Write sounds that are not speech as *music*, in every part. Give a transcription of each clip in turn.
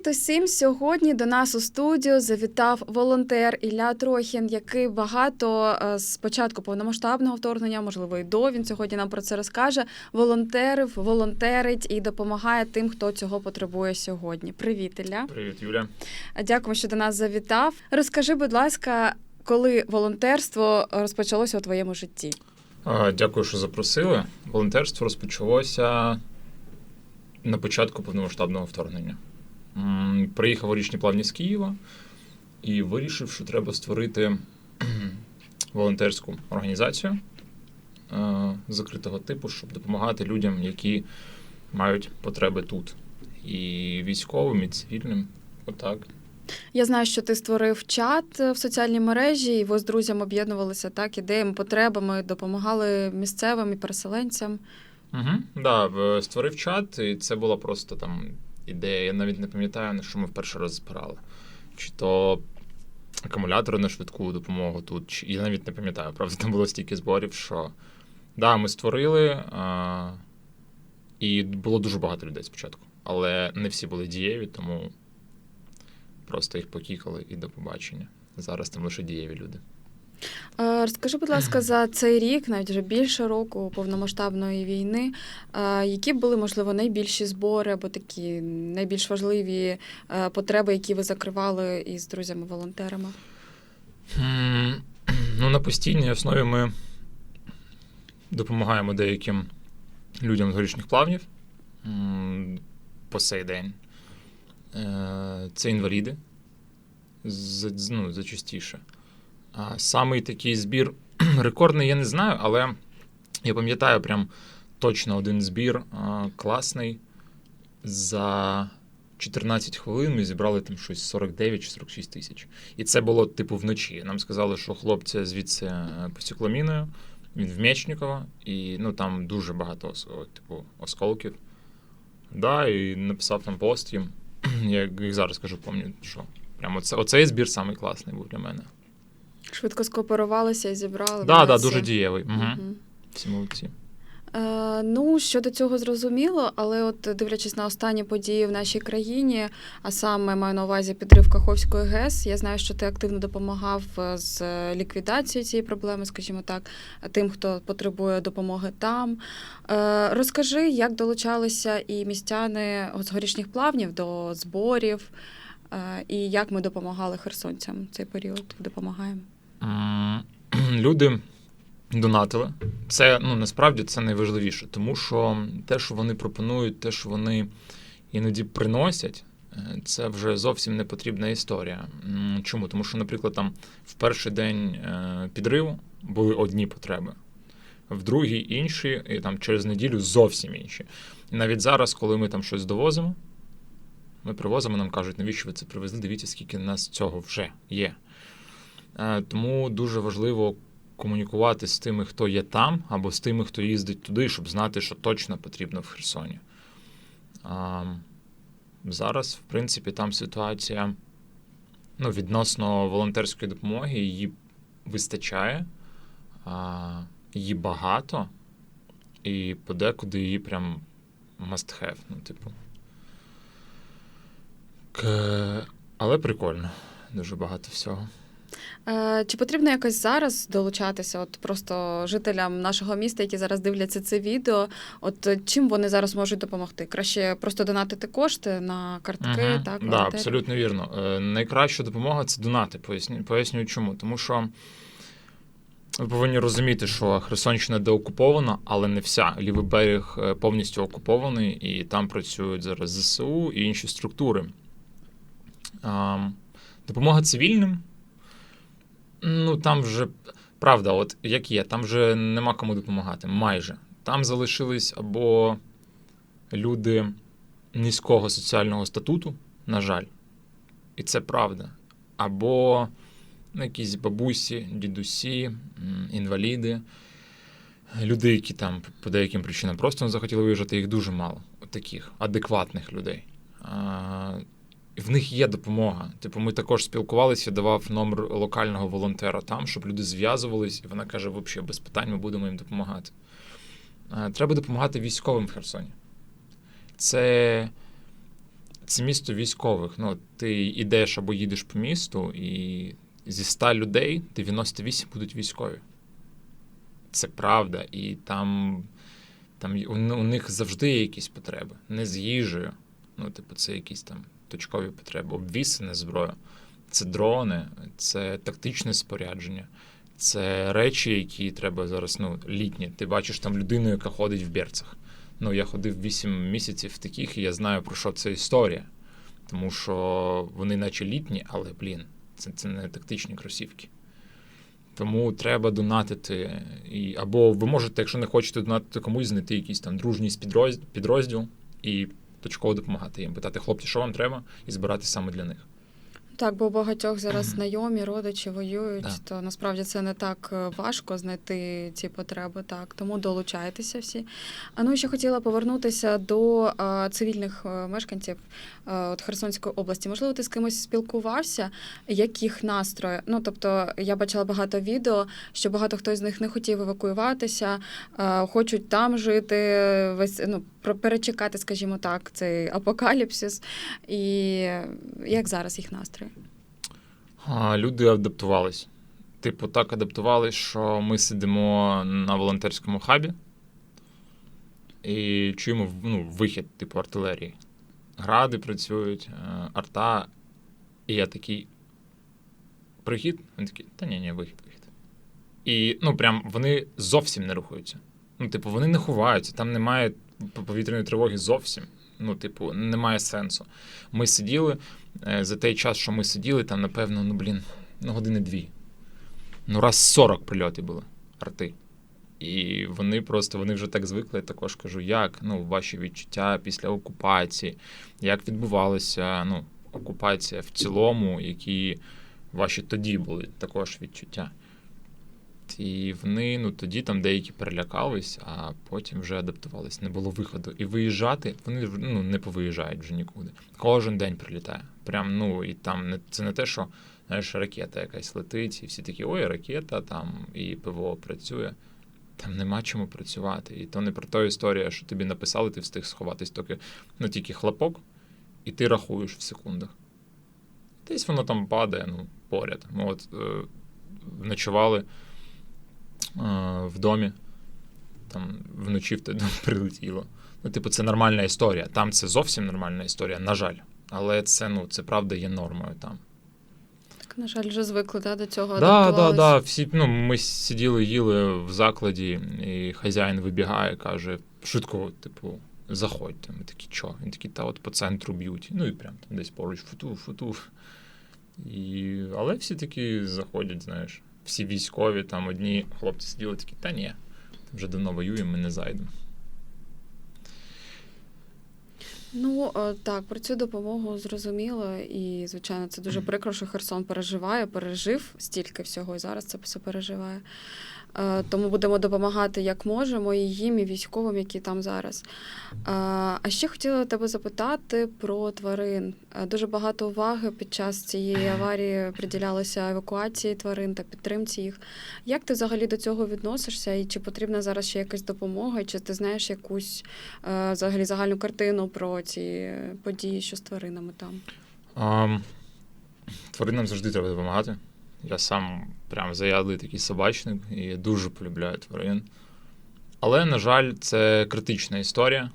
Привіт усім! Сьогодні до нас у студію завітав волонтер Ілля Трохін, який багато е, з початку повномасштабного вторгнення, можливо, і до він сьогодні нам про це розкаже. Волонтерив, волонтерить і допомагає тим, хто цього потребує сьогодні. Привіт, Ілля! Привіт, Юля. Дякуємо, що до нас завітав. Розкажи, будь ласка, коли волонтерство розпочалося у твоєму житті? Дякую, що запросили. Волонтерство розпочалося на початку повномасштабного вторгнення. Приїхав у річні плавні з Києва і вирішив, що треба створити *clears throat* волонтерську організацію е, закритого типу, щоб допомагати людям, які мають потреби тут. І військовим, і цивільним. Отак. Я знаю, що ти створив чат е, в соціальній мережі, і ви з друзями об'єднувалися так ідеями, потребами, допомагали місцевим і переселенцям. Угу. Да, створив чат, і це була просто там ідея. Я навіть не пам'ятаю, на що ми в перший раз. Чи то акумулятори на швидку допомогу тут, чи я навіть не пам'ятаю. Правда, там було стільки зборів, що да, ми створили, а, і було дуже багато людей спочатку. Але не всі були дієві, тому просто їх покікали і до побачення. Зараз там лише дієві люди. Е, Розкажи, будь ласка, за цей рік, навіть вже більше року повномасштабної війни, е, які були, можливо, найбільші збори або такі найбільш важливі е, потреби, які ви закривали із друзями-волонтерами? *clears throat* Ну, на постійній основі ми допомагаємо деяким людям з горішніх плавнів по сей день. Це інваліди за- ну, зачастіше. Самий такий збір *clears throat* рекордний, я не знаю, але я пам'ятаю прям точно один збір класний. За 14 хвилин ми зібрали там щось 49 чи 46 тисяч. І це було типу вночі. Нам сказали, що хлопця звідси е, посікло міною, він в Мечникова, і ну там дуже багато типу, осколків. Да, і написав там пост їм. *clears throat* Я як зараз кажу, пам'ятаю, що прямо оце, оцей збір самий класний був для мене. Швидко скооперувалися і зібрали. Так, да, да, дуже дієвий. Угу. Мгм. Всі молодці. Е, ну, щодо цього зрозуміло, але от дивлячись на останні події в нашій країні, а саме маю на увазі підрив Каховської ГЕС, я знаю, що ти активно допомагав е, з ліквідацією цієї проблеми, скажімо так, тим, хто потребує допомоги там. Е, розкажи, як долучалися і містяни з горішніх плавнів до зборів, е, і як ми допомагали херсонцям в цей період допомагаємо. *clears throat* Люди донатили. Це ну насправді це найважливіше, тому що те, що вони пропонують, те, що вони іноді приносять, е, це вже зовсім не потрібна історія. Чому? Тому що, наприклад, там в перший день е, підриву були одні потреби, в другий інші, і там через неділю зовсім інші. І навіть зараз, коли ми там щось довозимо, ми привозимо, нам кажуть, навіщо ви це привезли? Дивіться, скільки нас цього вже є. Е, Тому дуже важливо комунікувати з тими, хто є там, або з тими, хто їздить туди, щоб знати, що точно потрібно в Херсоні. Зараз, в принципі, там ситуація ну, відносно волонтерської допомоги, її вистачає, її багато, і подекуди її прям must have. Ну, типу. Але прикольно. Дуже багато всього. Е, Чи потрібно якось зараз долучатися, от просто жителям нашого міста, які зараз дивляться це відео? От е, чим вони зараз можуть допомогти? Краще просто донатити кошти на картки, Мгм. так? да, абсолютно вірно. Е, Найкраща допомога це донати. Поясню, пояснюю чому. Тому що ви повинні розуміти, що Херсонщина деокупована, але не вся. Лівий берег повністю окупований, і там працюють зараз ЗСУ і інші структури. Допомога цивільним. Ну, там вже правда, от як є, там вже нема кому допомагати. Майже. Там залишились або люди низького соціального статуту, на жаль, і це правда. Або якісь бабусі, дідусі, інваліди, люди, які там по деяким причинам просто не захотіли виїжджати, їх дуже мало. Таких адекватних людей. В них є допомога. Типу, ми також спілкувалися, я давав номер локального волонтера там, щоб люди зв'язувались, і вона каже: взагалі, без питань ми будемо їм допомагати. Треба допомагати військовим в Херсоні. Це це місто військових. Ну, ти йдеш або їдеш по місту, і зі 100 людей 98 будуть військові. Це правда. І там, там у, у них завжди є якісь потреби. Не з їжею. Ну, типу, це якісь там точкові потреби, обвісена зброя, це дрони, це тактичне спорядження, це речі, які треба зараз ну, літні. Ти бачиш там людину, яка ходить в берцях. Ну, я ходив 8 місяців таких, і я знаю, про що це історія. Тому що вони наче літні, але, блін, це, це не тактичні кросівки. Тому треба донатити. І, або ви можете, якщо не хочете донатити комусь, знайти якийсь там дружній підрозділ, підрозділ і точково допомагати їм. Питати, хлопці, що вам треба, і збирати саме для них. Так, бо у багатьох зараз знайомі, родичі воюють, Да. то насправді це не так е, важко знайти ці потреби. Так, тому долучайтеся всі. А ну ще хотіла повернутися до е, цивільних е, мешканців е, от Херсонської області. Можливо, ти з кимось спілкувався? Як їх настрої? Ну тобто, я бачила багато відео, що багато хто з них не хотів евакуюватися, е, хочуть там жити, весь ну перечекати, скажімо так, цей апокаліпсис. І як зараз їх настрої? Люди адаптувались. Типу, так адаптувались, що ми сидимо на волонтерському хабі і чуємо ну, вихід, типу, артилерії. Гради працюють, е, арта. І я такий. Прихід? Він такий, та ні, ні, вихід, вихід. І ну, прям вони зовсім не рухаються. Ну, типу, вони не ховаються, там немає повітряної тривоги зовсім. Ну, типу, немає сенсу. Ми сиділи е, за той час, що ми сиділи, там, напевно, ну, блін, ну, години дві. Ну, раз 40 прильотів були, арти. І вони просто вони вже так звикли. Я також кажу, як ну, ваші відчуття після окупації, як відбувалася ну, окупація в цілому, які ваші тоді були також відчуття. І вони ну, тоді там деякі перелякались, а потім вже адаптувались, не було виходу. І виїжджати, вони ну, не повиїжджають вже нікуди. Кожен день прилітає. Прям, ну, і там не, це не те, що знаєш, ракета якась летить, і всі такі, ой, ракета, там, і ПВО працює. Там нема чому працювати. І то не про ту історія, що тобі написали, ти встиг сховатись, тільки, ну, тільки хлопок, і ти рахуєш в секундах. Десь воно там падає, ну, поряд. Ми от е, ночували в домі, там вночі в *laughs* дом прилетіло. Ну, типу, це нормальна історія. Там це зовсім нормальна історія, на жаль. Але це, ну, це правда є нормою там. Так, на жаль, вже звикли да, до цього. Да, да, да. Всі, ну, ми сиділи, їли в закладі, і хазяїн вибігає, каже, швидко, типу, заходьте. Ми такі, що? Він такий, та от по центру б'ють. Ну і прям там десь поруч футу, футу. І... Але всі такі заходять, знаєш. Всі військові, там одні хлопці сиділи такі, та ні, вже давно воюємо, ми не зайдемо. Ну е, так, про цю допомогу зрозуміло, і звичайно, це дуже прикро, що Херсон переживає, пережив стільки всього, і зараз це все переживає. Е, Тому будемо допомагати як можемо, і їм, і військовим, які там зараз. Е, А ще хотіла тебе запитати про тварин. Е, Дуже багато уваги під час цієї аварії приділялося евакуації тварин та підтримці їх. Як ти взагалі до цього відносишся? І чи потрібна зараз ще якась допомога? Чи ти знаєш якусь взагалі загальну картину про ці події, що з тваринами там? А, тваринам завжди треба допомагати. Я сам прям заядлий такий собачник і дуже полюбляю тварин. Але, на жаль, це критична історія.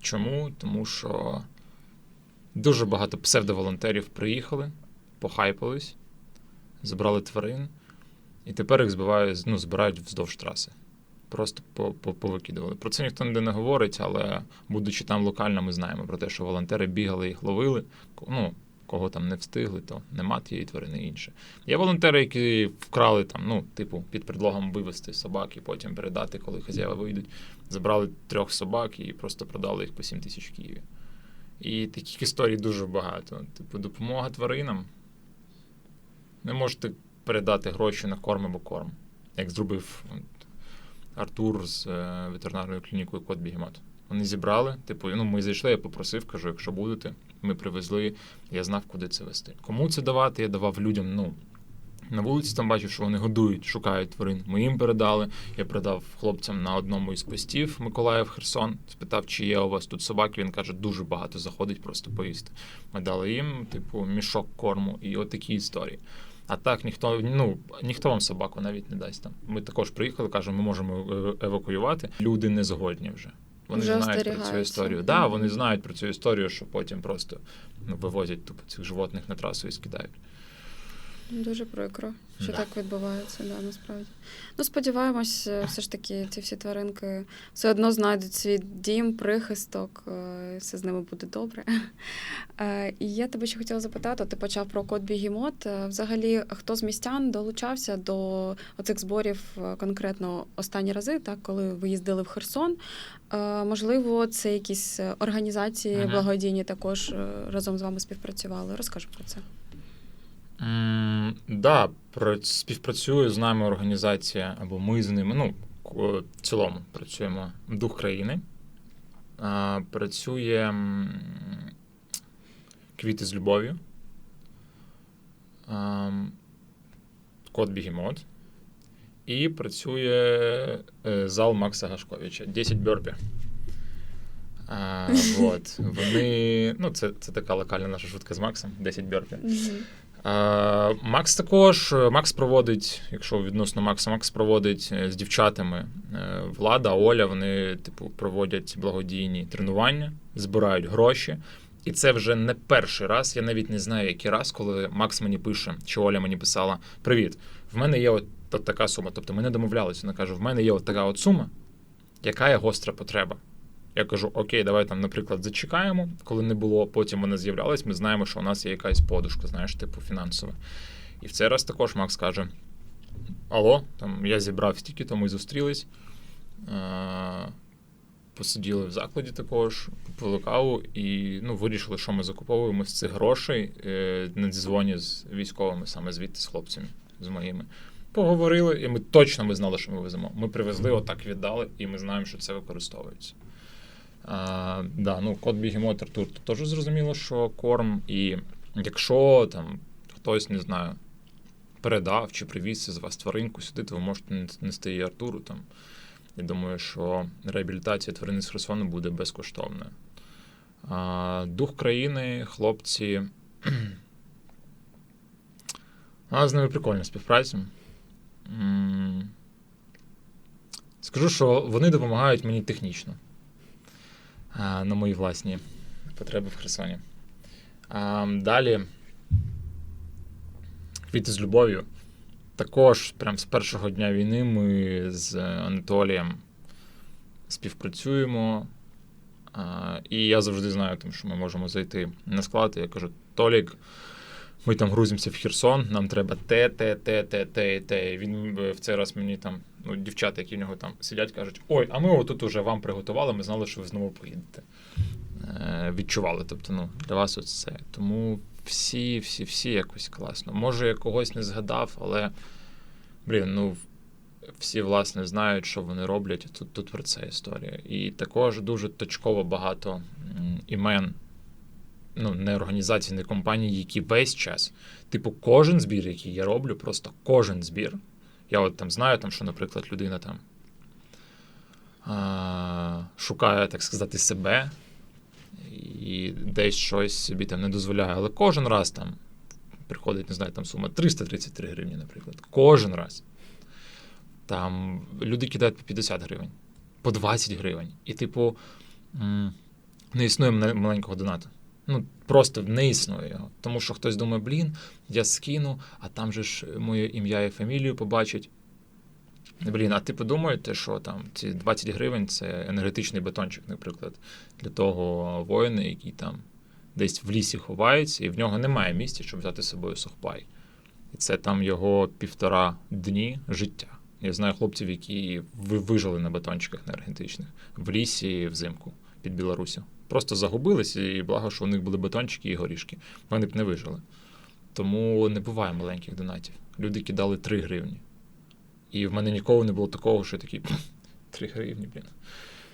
Чому? Тому що дуже багато псевдоволонтерів приїхали, похайпались, забрали тварин, і тепер їх збивають, ну, збирають вздовж траси. Просто по- по- повикидували. Про це ніхто ніде не говорить, але будучи там локально, ми знаємо про те, що волонтери бігали, їх ловили. Ну, кого там не встигли, то нема тієї тварини інше. Є волонтери, які вкрали там, ну, типу, під предлогом вивезти собак і потім передати, коли хазяїва вийдуть. Забрали трьох собак і просто продали їх по 7 тисяч в Києві. І таких історій дуже багато. Типу, допомога тваринам. Не можете передати гроші на корм або корм, як зробив Артур з е, ветеринарною клінікою Кот Бігемот. Вони зібрали, типу, ну ми зайшли, я попросив, кажу, якщо будете, ми привезли, я знав, куди це вести. Кому це давати? Я давав людям, ну, На вулиці там бачив, що вони годують, шукають тварин. Ми їм передали. Я передав хлопцям на одному із постів Миколаїв Херсон. Спитав, чи є у вас тут собаки. Він каже, дуже багато заходить просто поїсти. Ми дали їм, типу, мішок корму і от такі історії. А так ніхто ну ніхто вам собаку навіть не дасть там. Ми також приїхали, кажемо, ми можемо е- евакуювати. Люди не згодні вже. Вони Вже знають про цю історію. Да, вони знають про цю історію, що потім просто ну, вивозять тупо цих животних на трасу і скидають. Дуже прикро, що Да. так відбувається, да, насправді. Ну, сподіваємось, е, все ж таки ці всі тваринки все одно знайдуть свій дім, прихисток, е, все з ними буде добре. Е, І я тебе ще хотіла запитати: ти почав про код Бігімот. Взагалі, хто з містян долучався до оцих зборів конкретно останні рази, так, коли ви їздили в Херсон? Можливо, це якісь організації Мгм. благодійні також разом з вами співпрацювали. Розкажи про це. М, Да, пра- співпрацює з нами організація, або ми з ними. Ну, в цілому працюємо дух країни. А, Працює квіти з любов'ю. Код Бігемот. І працює е, зал Макса Гашковича. 10 бьорпі. А, *laughs* вот. Вони, ну, це, це така локальна наша шутка з Максом. 10 бьорпі. Е, Макс також Макс проводить, якщо відносно Макса, Макс проводить е, з дівчатами. Е, Влада, Оля, вони, типу, проводять благодійні тренування, збирають гроші. І це вже не перший раз. Я навіть не знаю, який раз, коли Макс мені пише, чи Оля мені писала: Привіт, в мене є от, така сума. Тобто ми не домовлялися. Вона каже: в мене є от така от сума, яка є гостра потреба. Я кажу: Окей, давай там, наприклад, зачекаємо, коли не було. Потім вона з'являлась. Ми знаємо, що у нас є якась подушка, знаєш, типу фінансова. І в цей раз також Макс каже: Алло, там я зібрав стільки, то ми зустрілись. Посиділи в закладі також, попили каву і ну, вирішили, що ми закуповуємо з цих грошей е, на дзвоні з військовими, саме звідти з хлопцями, з моїми. Поговорили, і ми точно ми знали, що ми веземо. Ми привезли, отак віддали, і ми знаємо, що це використовується. А, да, ну, код Бігемот Артур, то теж зрозуміло, що корм. І якщо там хтось, не знаю, передав чи привіз з вас тваринку сюди, то ви можете нести і Артуру. Там. Я думаю, що реабілітація тварини з Херсону буде безкоштовною. А, дух країни, хлопці. *clears throat* У нас з ними прикольна співпраця. Скажу, що вони допомагають мені технічно на мої власні потреби в Херсоні. Далі. Квіти з любов'ю. Також, прям з першого дня війни, ми з Анатолієм співпрацюємо. І я завжди знаю, тому, що ми можемо зайти на склад. І я кажу: Толік, ми там грузимося в Херсон, нам треба те, те, те, те, те, те. Він е, в цей раз мені там, ну, дівчата, які в нього там сидять, кажуть: ой, а ми отут уже вам приготували, ми знали, що ви знову поїдете. Е, відчували. Тобто, ну, для вас оце. Тому всі, всі, всі якось класно. Може, я когось не згадав, але, блін, ну. Всі, власне, знають, що вони роблять. Тут, тут про це історія. І також дуже точково багато імен, ну, не організацій, не компаній, які весь час, типу, кожен збір, який я роблю, просто кожен збір. Я от там знаю, там, що, наприклад, людина там а, шукає, так сказати, себе і десь щось собі там не дозволяє. Але кожен раз там приходить, не знаю, там сума 333 гривні, наприклад. Кожен раз. Там люди кидають по 50 гривень, по 20 гривень. І, типу, не існує маленького донату. Ну, просто не існує його. Тому що хтось думає, блін, я скину, а там же ж моє ім'я і фамілію побачать. Блін, а ти подумаєте, що там ці 20 гривень це енергетичний бетончик, наприклад, для того воїна, який там десь в лісі ховається, і в нього немає місця, щоб взяти з собою сухпай. І це там його півтора дні життя. Я знаю хлопців, які вижили на бетончиках енергетичних в лісі взимку під Білорусю. Просто загубилися, і благо, що у них були бетончики і горішки. Вони б не вижили. Тому не буває маленьких донатів. Люди кидали 3 гривні. І в мене ніколи не було такого, що я такий 3 гривні, блін.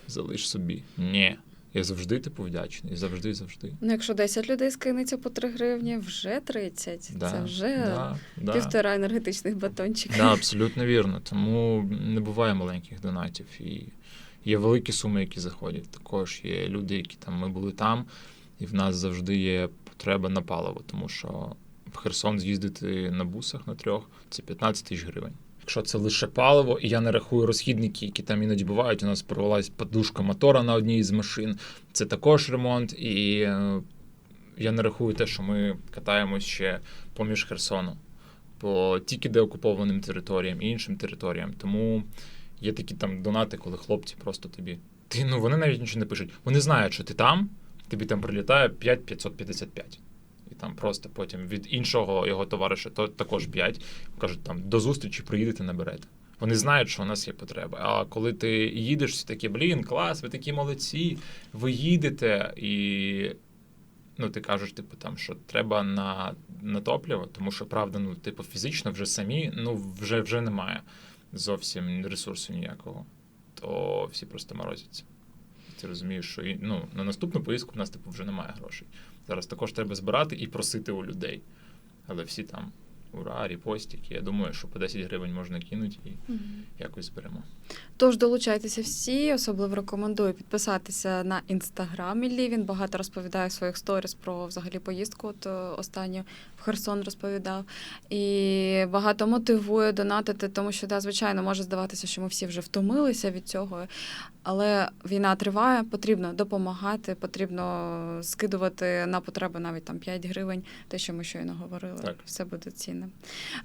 Залиш собі. Ні. Я завжди типу вдячний. Завжди, завжди. Ну, якщо 10 людей скинеться по 3 гривні, вже 30. Да, Це вже да, да. півтора енергетичних батончика. Да, абсолютно вірно. Тому не буває маленьких донатів. І є великі суми, які заходять. Також є люди, які там ми були там, і в нас завжди є потреба на паливо, тому що в Херсон з'їздити на бусах на трьох це 15 тисяч гривень. Якщо це лише паливо, і я не рахую розхідники, які там іноді бувають. У нас порвалась подушка мотора на одній з машин. Це також ремонт, і е, я не рахую те, що ми катаємось ще поміж Херсону по тільки деокупованим територіям і іншим територіям. Тому є такі там донати, коли хлопці просто тобі. Ти ну вони навіть нічого не пишуть. Вони знають, що ти там, тобі там прилітає 5,555. І там просто потім від іншого його товариша то також 5. Кажуть, там до зустрічі приїдете, наберете. Вони знають, що у нас є потреба. А коли ти їдеш, всі такі, блін, клас, ви такі молодці, ви їдете, і ну, ти кажеш, типу, там, що треба на, на топливо, тому що правда, ну, типу, фізично вже самі, ну, вже, вже немає зовсім ресурсу ніякого. То всі просто морозяться. Ти розумієш, що і, ну, на наступну поїздку в нас типу, вже немає грошей. Зараз також треба збирати і просити у людей. Але всі там ура, репостики. Я думаю, що по 10 гривень можна кинути і Мгм. якось зберемо. Тож долучайтеся всі, особливо рекомендую підписатися на інстаграм Іллі. Він багато розповідає в своїх сторіс про взагалі поїздку. От е, останню в Херсон розповідав. І багато мотивує донатити, тому що да, звичайно може здаватися, що ми всі вже втомилися від цього. Але війна триває, потрібно допомагати, потрібно скидувати на потреби навіть там 5 гривень, те, що ми щойно говорили. Так. Все буде цінним.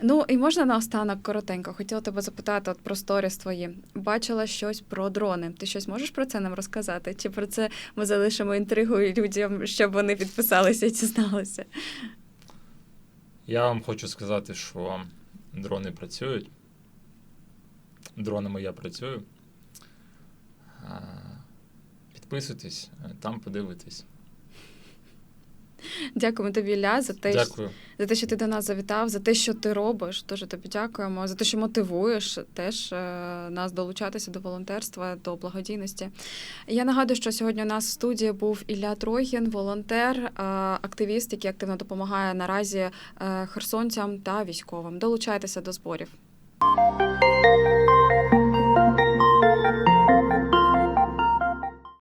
Ну і можна наостанок коротенько. Хотіла тебе запитати от про сторіс твої. Бачила щось про дрони. Ти щось можеш про це нам розказати? Чи про це ми залишимо інтригу людям, щоб вони підписалися і дізналися? Я вам хочу сказати, що дрони працюють. Дронами я працюю. Підписуйтесь, там подивитесь. Дякуємо тобі, Ілля, за те, Дякую. за те, що ти до нас завітав, за те, що ти робиш. Дуже тобі дякуємо. За те, що мотивуєш теж е, нас долучатися до волонтерства, до благодійності. Я нагадую, що сьогодні у нас в студії був Ілля Тройгін, волонтер, е, активіст, який активно допомагає наразі е, херсонцям та військовим. Долучайтеся до зборів.